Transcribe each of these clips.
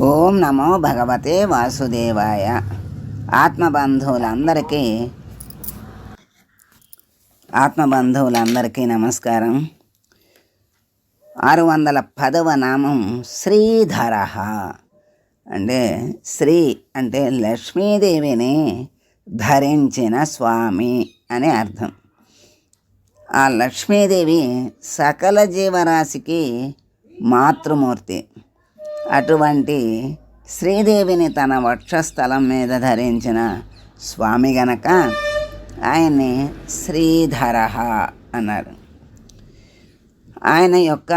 ఓం నమో భగవతే వాసుదేవాయ. ఆత్మబంధువులందరికీ ఆత్మబంధువులందరికీ నమస్కారం. ఆరు వందల పదవ నామం శ్రీధర. అంటే శ్రీ అంటే లక్ష్మీదేవిని ధరించిన స్వామి అని అర్థం. ఆ లక్ష్మీదేవి సకల జీవరాశికి మాతృమూర్తి. అటువంటి శ్రీదేవిని తన వక్షస్థలం మీద ధరించిన స్వామి గనక ఆయన్ని శ్రీధర అన్నారు. ఆయన యొక్క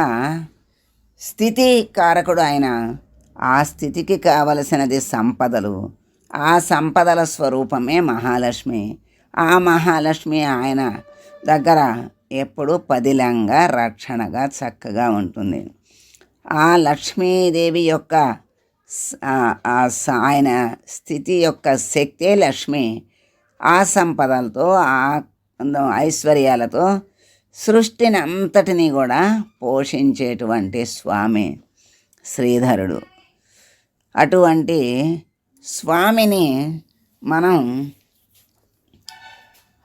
స్థితి కారకుడు ఆయన. ఆ స్థితికి కావలసినది సంపదలు. ఆ సంపదల స్వరూపమే మహాలక్ష్మి. ఆ మహాలక్ష్మి ఆయన దగ్గర ఎప్పుడు పదిలంగా రక్షణగా చక్కగా ఉంటుంది. ఆ లక్ష్మీదేవి యొక్క ఆయన స్థితి యొక్క శక్తే లక్ష్మి. ఆ సంపదలతో ఆ ఐశ్వర్యాలతో సృష్టిని అంతటినీ కూడా పోషించేటువంటి స్వామి శ్రీధరుడు. అటువంటి స్వామిని మనం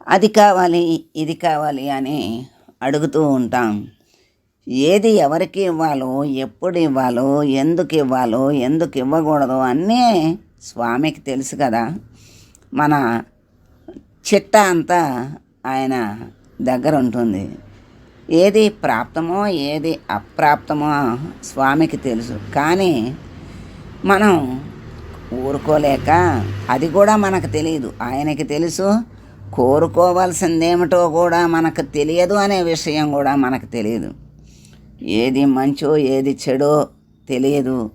అది కావాలి ఇది కావాలి అని అడుగుతూ ఉంటాం. ఏది ఎవరికి ఇవ్వాలో ఎప్పుడు ఇవ్వాలో ఎందుకు ఇవ్వాలో ఎందుకు ఇవ్వకూడదో అన్నీ స్వామికి తెలుసు కదా. మన చిట్ట అంతా ఆయన దగ్గర ఉంటుంది. ఏది ప్రాప్తమో ఏది అప్రాప్తమో స్వామికి తెలుసు. కానీ మనం ఊరుకోలేక అది కూడా మనకు తెలియదు. ఆయనకి తెలుసు. కోరుకోవాల్సిందేమిటో కూడా మనకు తెలియదు అనే విషయం కూడా మనకు తెలియదు. ఏది మంచో ఏది చెడో తెలియదు.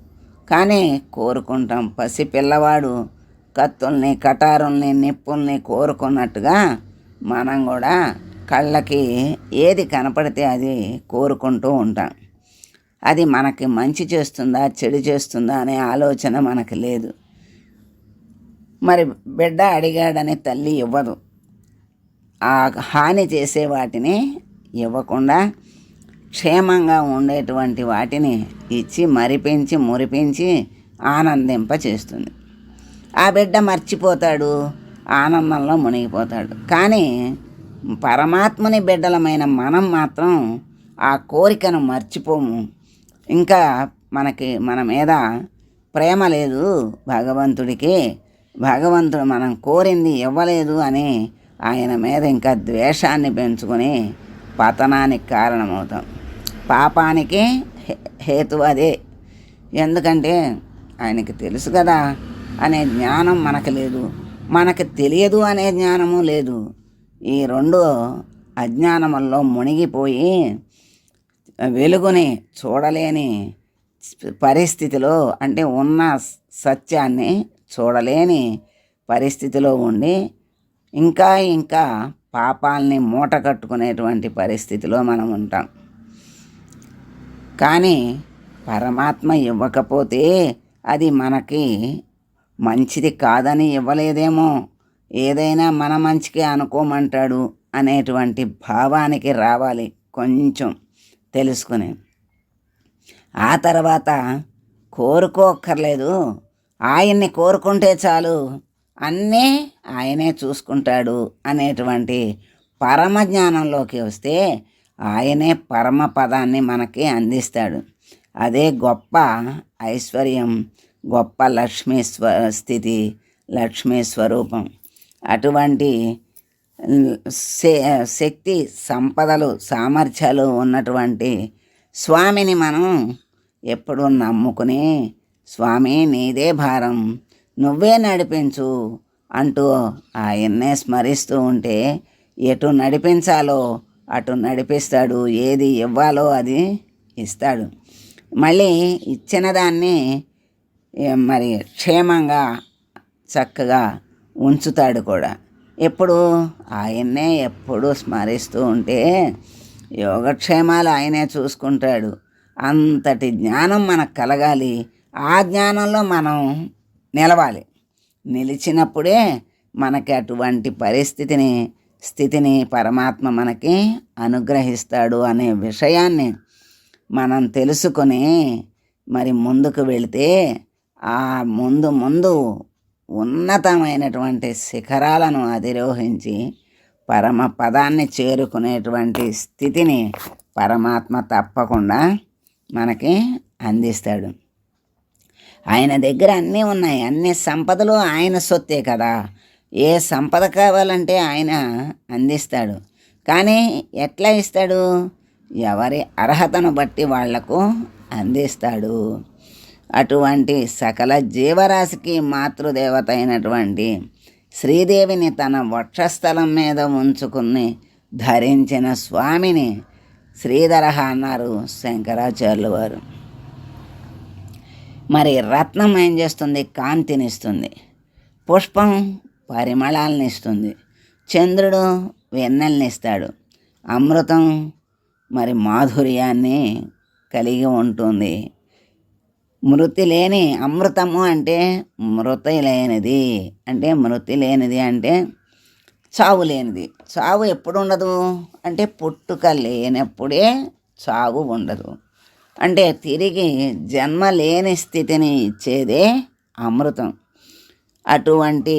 కానీ కోరుకుంటాం పసి పిల్లవాడు కత్తుల్ని కటారుల్ని నిప్పుల్ని కోరుకున్నట్టుగా మనం కూడా కళ్ళకి ఏది కనపడితే అది కోరుకుంటూ ఉంటాం. అది మనకి మంచి చేస్తుందా చెడు చేస్తుందా అనే ఆలోచన మనకు లేదు. మరి బిడ్డ అడిగాడని తల్లి ఇవ్వదు. ఆ హాని చేసే వాటిని ఇవ్వకుండా క్షేమంగా ఉండేటువంటి వాటిని ఇచ్చి మరిపించి మురిపించి ఆనందింప చేస్తుంది. ఆ బిడ్డ మర్చిపోతాడు ఆనందంలో మునిగిపోతాడు. కానీ పరమాత్మని బిడ్డలమైన మనం మాత్రం ఆ కోరికను మర్చిపోము. ఇంకా మనకి మన మీద ప్రేమ లేదు భగవంతుడికి. భగవంతుడు మనం కోరింది ఇవ్వలేదు అని ఆయన మీద ఇంకా ద్వేషాన్ని పెంచుకొని పతనానికి కారణమవుతాం. పాపానికి హే- హేతు అదే. ఎందుకంటే ఆయనకి తెలుసు కదా అనే జ్ఞానం మనకు లేదు. మనకు తెలియదు అనే జ్ఞానము లేదు. ఈ రెండు అజ్ఞానముల్లో మునిగిపోయి వెలుగుని చూడలేని పరిస్థితిలో అంటే ఉన్న సత్యాన్ని చూడలేని పరిస్థితిలో ఉండి ఇంకా ఇంకా పాపాలని మూట కట్టుకునేటువంటి పరిస్థితిలో మనం ఉంటాం. కానీ పరమాత్మ ఇవ్వకపోతే అది మనకి మంచిది కాదని ఇవ్వలేదేమో. ఏదైనా మన మంచికి అనుకోమంటాడు అనేటువంటి భావానికి రావాలి కొంచెం తెలుసుకుని. ఆ తర్వాత కోరుకోక్కర్లేదు. ఆయన్ని కోరుకుంటే చాలు. అన్నీ ఆయనే చూసుకుంటాడు అనేటువంటి పరమ జ్ఞానంలోకి వస్తే ఆయనే పరమ పదాన్ని మనకి అందిస్తాడు. అదే గొప్ప ఐశ్వర్యం గొప్ప లక్ష్మీ స్వ స్థితి లక్ష్మీ స్వరూపం. అటువంటి శక్తి సంపదలు సామర్థ్యాలు ఉన్నటువంటి స్వామిని మనం ఎప్పుడు నమ్ముకుని స్వామి నీదే భారం. నువ్వే నడిపించు అంటూ ఆయన్నే స్మరిస్తూ ఉంటే ఎటు నడిపించాలో అటు నడిపిస్తాడు ఏది ఇవ్వాలో అది ఇస్తాడు. మళ్ళీ ఇచ్చిన దాన్ని మరి క్షేమంగా చక్కగా ఉంచుతాడు కూడా. ఎప్పుడు? ఆయన్నే ఎప్పుడు స్మరిస్తూ ఉంటే యోగక్షేమాలు ఆయనే చూసుకుంటాడు. అంతటి జ్ఞానం మనకు కలగాలి. ఆ జ్ఞానంలో మనం నిలవాలి. నిలిచినప్పుడే మనకి అటువంటి పరిస్థితిని స్థితిని పరమాత్మ మనకి అనుగ్రహిస్తాడు అనే విషయాన్ని మనం తెలుసుకొని మరి ముందుకు వెళితే ఆ ముందు ముందు ఉన్నతమైనటువంటి శిఖరాలను అధిరోహించి పరమ పదాన్ని చేరుకునేటువంటి స్థితిని పరమాత్మ తప్పకుండా మనకి అందిస్తాడు. ఆయన దగ్గర అన్నీ ఉన్నాయి. అన్ని సంపదలు ఆయన సొత్తే కదా. ఏ సంపద కావాలంటే ఆయన అందిస్తాడు. కానీ ఎట్లా ఇస్తాడు? ఎవరి అర్హతను బట్టి వాళ్ళకు అందిస్తాడు. అటువంటి సకల జీవరాశికి మాతృదేవత అయినటువంటి శ్రీదేవిని తన వక్షస్థలం మీద ఉంచుకుని ధరించిన స్వామిని శ్రీధరహ అన్నారు శంకరాచార్యుల వారు. మరి రత్నం ఏం చేస్తుంది? కాంతినిస్తుంది. పుష్పం పరిమళాలను ఇస్తుంది చంద్రుడు వెన్నెల్నిస్తాడు. అమృతం మరి మాధుర్యాన్ని కలిగి ఉంటుంది. మృతి లేని అమృతము అంటే మృతి లేనిది. అంటే మృతి లేనిది అంటే చావు లేనిది. చావు ఎప్పుడు ఉండదు అంటే పుట్టుక లేనప్పుడే చావు ఉండదు. అంటే తిరిగి జన్మ లేని స్థితిని ఇచ్చేదే అమృతం. అటువంటి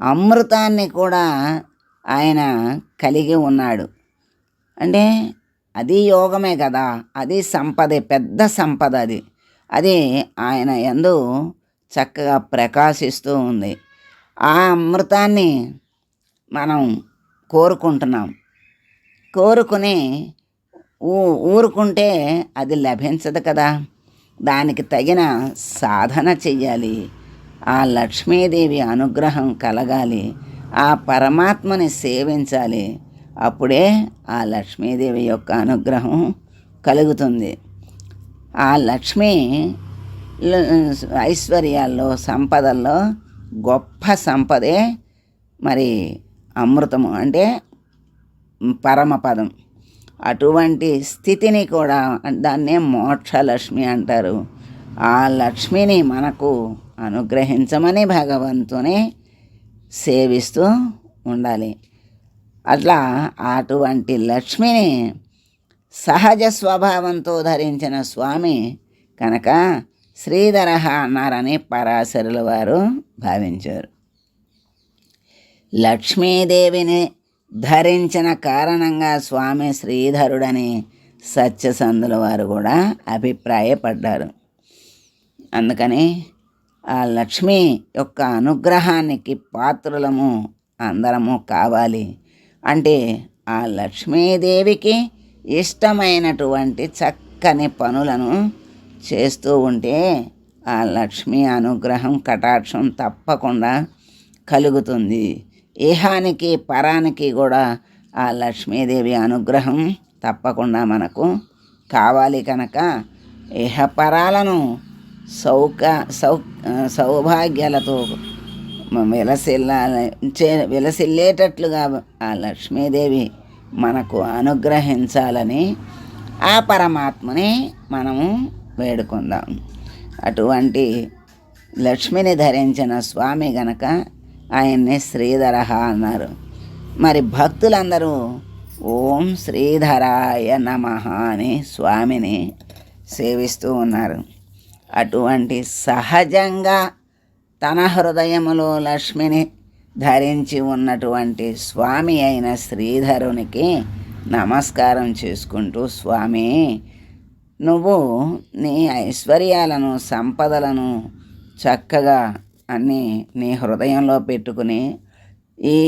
అమృతాన్ని కూడా ఆయన కలిగి ఉన్నాడు. అంటే అది యోగమే కదా అది సంపదే పెద్ద సంపద అది. అది ఆయన ఎందు చక్కగా ప్రకాశిస్తూ ఉంది. ఆ అమృతాన్ని మనం కోరుకుంటున్నాం. కోరుకుని ఊ ఊరుకుంటే అది లభించదు కదా. దానికి తగిన సాధన చెయ్యాలి. ఆ లక్ష్మీదేవి అనుగ్రహం కలగాలి ఆ పరమాత్మని సేవించాలి అప్పుడే ఆ లక్ష్మీదేవి యొక్క అనుగ్రహం కలుగుతుంది. ఆ లక్ష్మి ఐశ్వర్యాల్లో సంపదల్లో గొప్ప సంపదే మరి అమృతము అంటే పరమపదం అటువంటి స్థితిని కూడా దాన్నే మోక్షలక్ష్మి అంటారు. ఆ లక్ష్మిని మనకు అనుగ్రహించమని భగవంతుని సేవిస్తూ ఉండాలి. అట్లా అటువంటి లక్ష్మిని సహజ స్వభావంతో ధరించిన స్వామి కనుక శ్రీధరహ అన్నారని పరాశరుల వారు భావించారు. లక్ష్మీదేవిని ధరించిన కారణంగా స్వామి శ్రీధరుడని సత్యసంధుల వారు కూడా అభిప్రాయపడ్డారు. అందుకని ఆ లక్ష్మి యొక్క అనుగ్రహానికి పాత్రులము అందరము కావాలి. అంటే ఆ లక్ష్మీదేవికి ఇష్టమైనటువంటి చక్కని పనులను చేస్తూ ఉంటే ఆ లక్ష్మి అనుగ్రహం కటాక్షం తప్పకుండా కలుగుతుంది. ఇహానికి పరానికి కూడా ఆ లక్ష్మీదేవి అనుగ్రహం తప్పకుండా మనకు కావాలి కనుక ఇహపరాలను సౌక సౌ సౌభాగ్యాలతో విలసిల్లాలే విలసిల్లేటట్లుగా ఆ లక్ష్మీదేవి మనకు అనుగ్రహించాలని ఆ పరమాత్మని మనము వేడుకుందాం. అటువంటి లక్ష్మిని ధరించిన స్వామి గనక ఆయన్ని శ్రీధరహ అన్నారు. మరి భక్తులందరూ ఓం శ్రీధరాయ నమ అని స్వామిని సేవిస్తూ ఉన్నారు. అటువంటి సహజంగా తన హృదయములో లక్ష్మిని ధరించి ఉన్నటువంటి స్వామి అయిన శ్రీధరునికి నమస్కారం చేసుకుంటూ స్వామి నువ్వు నీ ఐశ్వర్యాలను సంపదలను చక్కగా అన్నీ నీ హృదయంలో పెట్టుకుని ఈ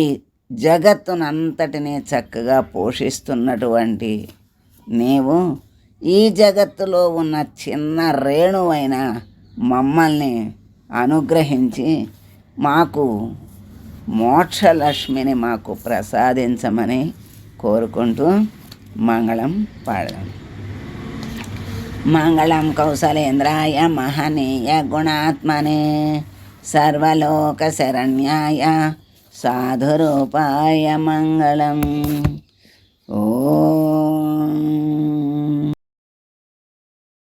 జగత్తునంతటినీ చక్కగా పోషిస్తున్నటువంటి నీవు ఈ జగత్తులో ఉన్న చిన్న రేణువైన మమ్మల్ని అనుగ్రహించి మాకు మోక్షలక్ష్మిని మాకు ప్రసాదించమని కోరుకుంటూ మంగళం పాడదాం. మంగళం కౌశలేంద్రాయ మహనీయ గుణాత్మనే సర్వలోక శరణ్యాయ సాధురూపాయ మంగళం. ఓ